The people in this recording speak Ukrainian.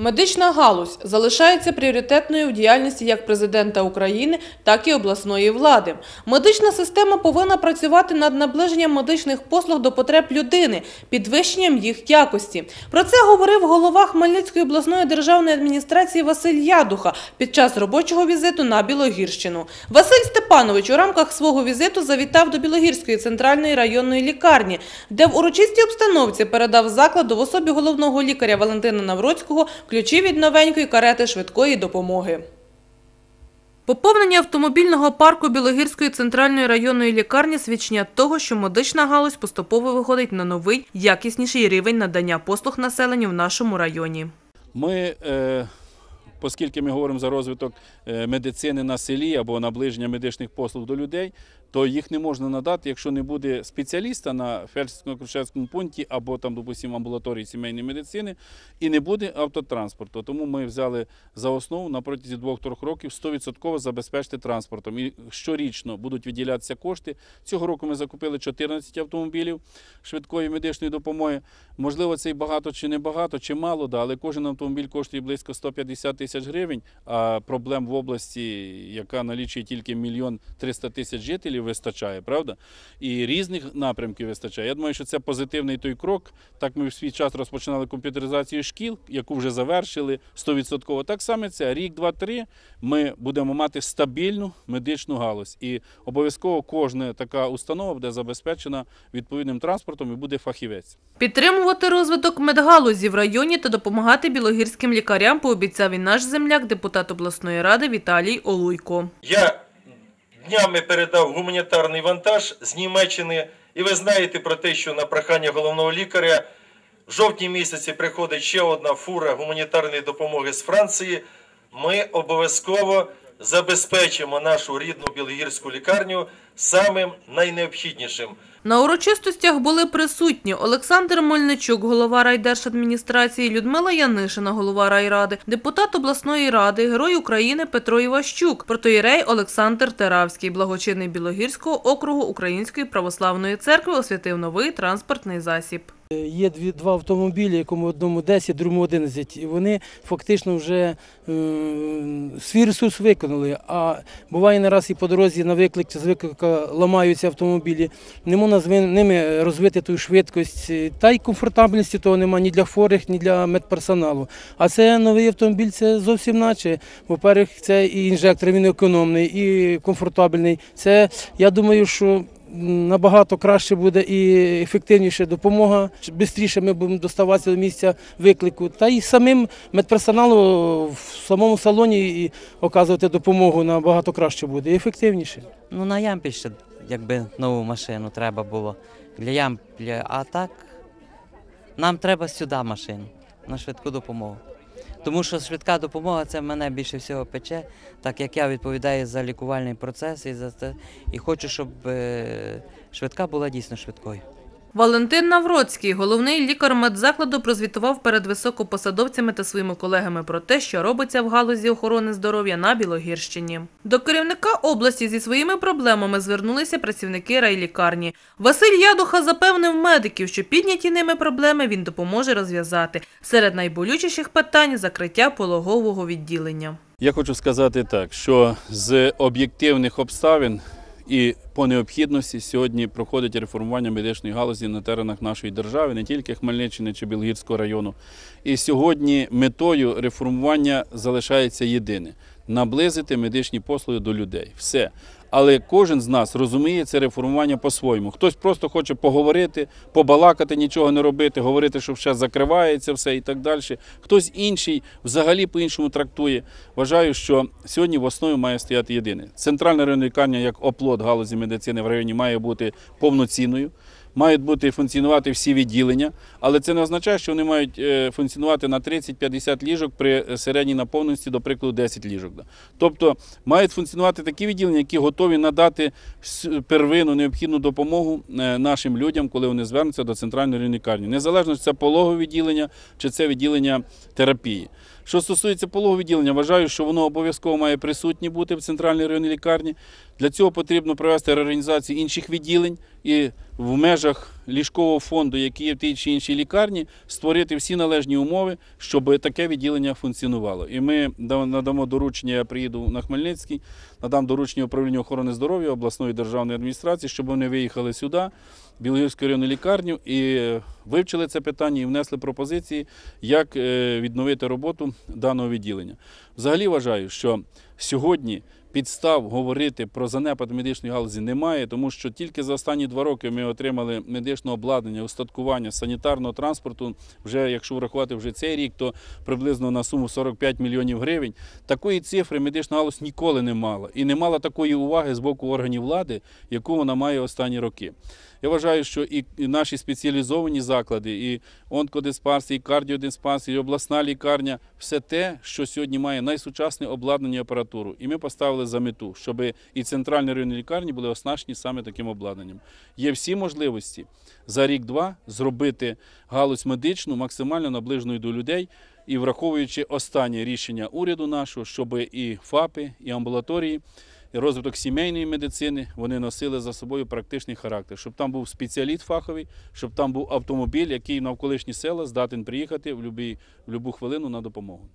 Медична галузь залишається пріоритетною в діяльності як президента України, так і обласної влади. Медична система повинна працювати над наближенням медичних послуг до потреб людини, підвищенням їх якості. Про це говорив голова Хмельницької обласної державної адміністрації Василь Ядуха під час робочого візиту на Білогірщину. Василь Степанович у рамках свого візиту завітав до Білогірської центральної районної лікарні, де в урочистій обстановці передав закладу в особі головного лікаря Валентина Навроцького ключі від новенької карети швидкої допомоги. Поповнення автомобільного парку Білогірської центральної районної лікарні свідчення того, що медична галузь поступово виходить на новий, якісніший рівень надання послуг населенню в нашому районі. Ми, е, оскільки ми говоримо за розвиток е, медицини на селі або наближення медичних послуг до людей, то їх не можна надати, якщо не буде спеціаліста на фельдшерському пункті або там, допустимо, амбулаторії сімейної медицини, і не буде автотранспорту. Тому ми взяли за основу на протязі двох-трьох років 100% забезпечити транспортом. І щорічно будуть виділятися кошти. Цього року ми закупили 14 автомобілів швидкої медичної допомоги. Можливо, це і багато чи не багато, чи мало, да, але кожен автомобіль коштує близько 150 тисяч гривень. А проблем в області, яка налічує тільки мільйон 300 тисяч жителів, вистачає, правда? І різних напрямків вистачає. Я думаю, що це позитивний той крок. Так ми в свій час розпочинали комп'ютеризацію шкіл, яку вже завершили 100%. Так само це рік, два, три. Ми будемо мати стабільну медичну галузь. І обов'язково кожна така установа буде забезпечена відповідним транспортом і буде фахівець. Підтримувати розвиток медгалузі в районі та допомагати білогірським лікарям пообіцяв і наш земляк, депутат обласної ради Віталій Олуйко. Я днями передав гуманітарний вантаж з Німеччини, і ви знаєте про те, що на прохання головного лікаря в жовтні місяці приходить ще одна фура гуманітарної допомоги з Франції. Ми обов'язково забезпечимо нашу рідну білогірську лікарню самим найнеобхіднішим. На урочистостях були присутні Олександр Мельничук, голова райдержадміністрації, Людмила Янишина, голова райради, депутат обласної ради, герой України Петро Іващук, протоїрей Олександр Теравський, благочинний Білогірського округу Української православної церкви освятив новий транспортний засіб. Є дві, два автомобілі, якому одному 10, другому 11, і вони фактично вже е, свій ресурс виконали. А буває не раз і по дорозі на виклик чи з виклика ламаються автомобілі. Не можна з ними розвити ту швидкість, та й комфортабельності того немає ні для хворих, ні для медперсоналу. А це новий автомобіль, це зовсім наче. По-перше, це і інжектор, він економний, і комфортабельний. Це я думаю, що набагато краще буде і ефективніше допомога. Швидше ми будемо доставатися до місця виклику. Та й самим медперсоналу в самому салоні і оказувати допомогу набагато краще буде і ефективніше. Ну, на ямпі ще якби нову машину треба було. Для ямпі, а так нам треба сюди машину на швидку допомогу. Тому що швидка допомога це мене більше всього пече, так як я відповідаю за лікувальний процес і за це. І хочу, щоб е, швидка була дійсно швидкою. Валентин Навроцький, головний лікар медзакладу, прозвітував перед високопосадовцями та своїми колегами про те, що робиться в галузі охорони здоров'я на Білогірщині. До керівника області зі своїми проблемами звернулися працівники райлікарні. Василь Ядуха запевнив медиків, що підняті ними проблеми він допоможе розв'язати. Серед найболючіших питань закриття пологового відділення. Я хочу сказати так, що з об'єктивних обставин і по необхідності сьогодні проходить реформування медичної галузі на теренах нашої держави, не тільки Хмельниччини чи Білгірського району. І сьогодні метою реформування залишається єдине наблизити медичні послуги до людей. Все. Але кожен з нас розуміє це реформування по-своєму. Хтось просто хоче поговорити, побалакати, нічого не робити, говорити, що все закривається все і так далі. Хтось інший взагалі по-іншому трактує. Вважаю, що сьогодні в основі має стояти єдине. Центральна районна лікарня як оплот галузі медицини в районі має бути повноцінною мають бути функціонувати всі відділення, але це не означає, що вони мають е, функціонувати на 30-50 ліжок при середній наповненості, до прикладу, 10 ліжок. Тобто мають функціонувати такі відділення, які готові надати первинну необхідну допомогу е, нашим людям, коли вони звернуться до центральної лікарні. Незалежно чи це пологове відділення чи це відділення терапії. Що стосується пологового відділення, вважаю, що воно обов'язково має присутні бути в центральній районній лікарні. Для цього потрібно провести реорганізацію інших відділень і в межах ліжкового фонду, який є в тій чи іншій лікарні, створити всі належні умови, щоб таке відділення функціонувало. І ми надамо доручення, я приїду на Хмельницький, надам доручення управлінню охорони здоров'я обласної державної адміністрації, щоб вони виїхали сюди, Білогірську районну лікарню, і е, вивчили це питання і внесли пропозиції, як е, відновити роботу даного відділення. Взагалі вважаю, що сьогодні підстав говорити про занепад медичної галузі немає, тому що тільки за останні два роки ми отримали медичне обладнання, устаткування, санітарного транспорту. Вже якщо врахувати вже цей рік, то приблизно на суму 45 мільйонів гривень. Такої цифри медична галузь ніколи не мала і не мала такої уваги з боку органів влади, яку вона має останні роки. Я вважаю, що і наші спеціалізовані заклади, і онкодиспансер, і кардіодиспансер, і обласна лікарня все те, що сьогодні має найсучасне обладнання і апаратуру. І ми поставили за мету, щоб і центральні районні лікарні були оснащені саме таким обладнанням. Є всі можливості за рік-два зробити галузь медичну максимально наближеною до людей. І враховуючи останнє рішення уряду нашого, щоб і ФАПи, і амбулаторії, розвиток сімейної медицини вони носили за собою практичний характер, щоб там був спеціаліст фаховий, щоб там був автомобіль, який навколишні села здатен приїхати в будь-яку хвилину на допомогу.